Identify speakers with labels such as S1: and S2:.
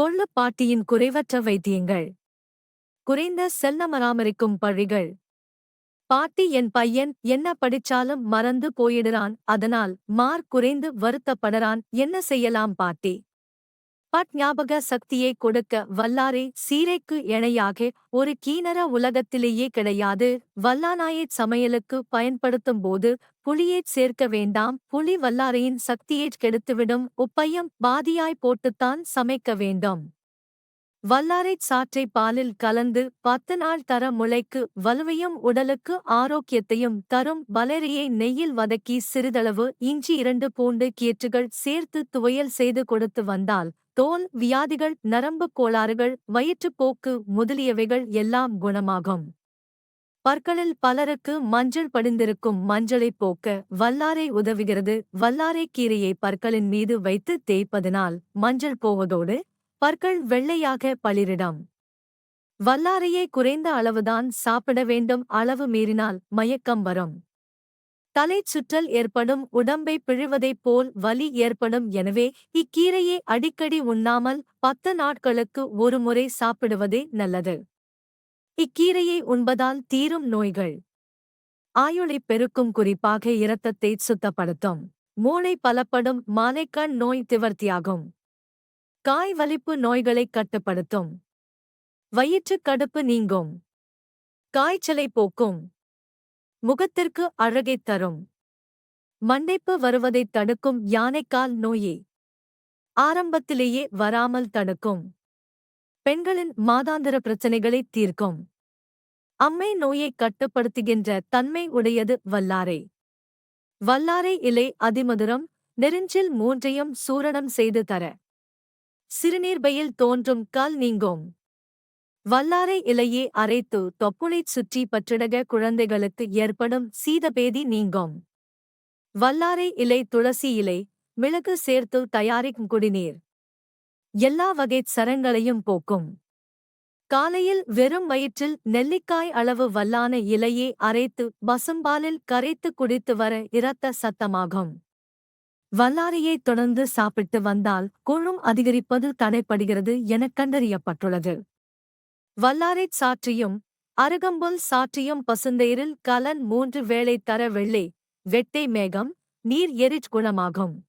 S1: கொள்ளு பாட்டியின் குறைவற்ற வைத்தியங்கள். குறைந்த செல்ல மராமரிக்கும் பழிகள். பாட்டி என் பையன் என்ன படிச்சாலும் மறந்து போயிடுறான் அதனால் மார்க் குறைந்து வருத்தப்படறான் என்ன செய்யலாம் பாட்டி? பட் ஞாபக சக்தியை கொடுக்க வல்லாரே சீரைக்கு இணையாக ஒரு கீணர உலகத்திலேயே கிடையாது. வல்லானாயைச் சமையலுக்கு பயன்படுத்தும் போது புளியைச் சேர்க்க வேண்டாம். புளி வல்லாரையின் சக்தியைச் கெடுத்துவிடும். உப்பையும் பாதியாய் போட்டுத்தான் சமைக்க வேண்டும். வல்லாரைச் சாற்றை பாலில் கலந்து பத்து நாள் தர முளைக்கு வலுவையும் உடலுக்கு ஆரோக்கியத்தையும் தரும் வளரியை நெய்யில் வதக்கி சிறிதளவு இஞ்சி இரண்டு பூண்டு கீற்றுகள் சேர்த்து துவையல் செய்து கொடுத்து வந்தால் தோல் வியாதிகள் நரம்பு கோளாறுகள் வயிற்றுப்போக்கு முதலியவைகள் எல்லாம் குணமாகும். பற்களில் பலருக்கு மஞ்சள் படிந்திருக்கும் மஞ்சளைப் போக்க வல்லாரை உதவுகிறது. வல்லாரை கீரையை பற்களின் மீது வைத்து தேய்ப்பதனால் மஞ்சள் போவதோடு பற்கள் வெள்ளையாக பளிரிடம். வல்லாரையே குறைந்த அளவுதான் சாப்பிட வேண்டும் அளவு மீறினால் மயக்கம் வரும். தலைச் சுற்றல் ஏற்படும் உடம்பை பிழிவதைப் போல் வலி ஏற்படும் எனவே இக்கீரையை அடிக்கடி உண்ணாமல் பத்து நாட்களுக்கு ஒருமுறை சாப்பிடுவதே நல்லது. இக்கீரையை உண்பதால் தீரும் நோய்கள். ஆயுளைப் பெருக்கும் குறிப்பாக இரத்தத்தை சுத்தப்படுத்தும். மூளை பலப்படும் மாலைக்கண் நோய் திவர்த்தியாகும். காய் வலிப்பு நோய்களை கட்டுப்படுத்தும். வயிற்றுக் கடுப்பு நீங்கும். காய்ச்சலை போக்கும். முகத்திற்கு அழகைத் தரும். மண்டைப்பு வருவதைத் தடுக்கும் யானைக்கால் நோயே. ஆரம்பத்திலேயே வராமல் தடுக்கும். பெண்களின் மாதாந்திர பிரச்சனைகளை தீர்க்கும். அம்மை நோயை கட்டுப்படுத்துகின்ற தன்மை உடையது வல்லாரை. வல்லாரை இலை அதிமதுரம் நெருஞ்சில் மூன்றையும் சூரணம் செய்து தர. சிறுநீர்பையில் தோன்றும் கல் நீங்கும். வல்லாரை இலையே அரைத்து தொப்புளைச் சுற்றி பற்றிடக குழந்தைகளுக்கு ஏற்படும் சீதபேதி நீங்கும். வல்லாரை இலை துளசி இலை மிளகு சேர்த்து தயாரிக்கும் குடிநீர். எல்லா வகைச் சரங்களையும் போக்கும். காலையில் வெறும் வயிற்றில் நெல்லிக்காய் அளவு வல்லான இலையே அரைத்து பசும்பாலில் கரைத்து குடித்து வர இரத்த சத்தமாகும். வல்லாரையை தொடர்ந்து சாப்பிட்டு வந்தால் குழும் அதிகரிப்பது தடைப்படுகிறது எனக் கண்டறியப்பட்டுள்ளது. வல்லாரைச் சாற்றியும் அருகம்புல் சாற்றியும் பசுந்தயிரில் கலன் மூன்று வேளை தர வெள்ளை வெட்டை மேகம் நீர் எரிச் குணமாகும்.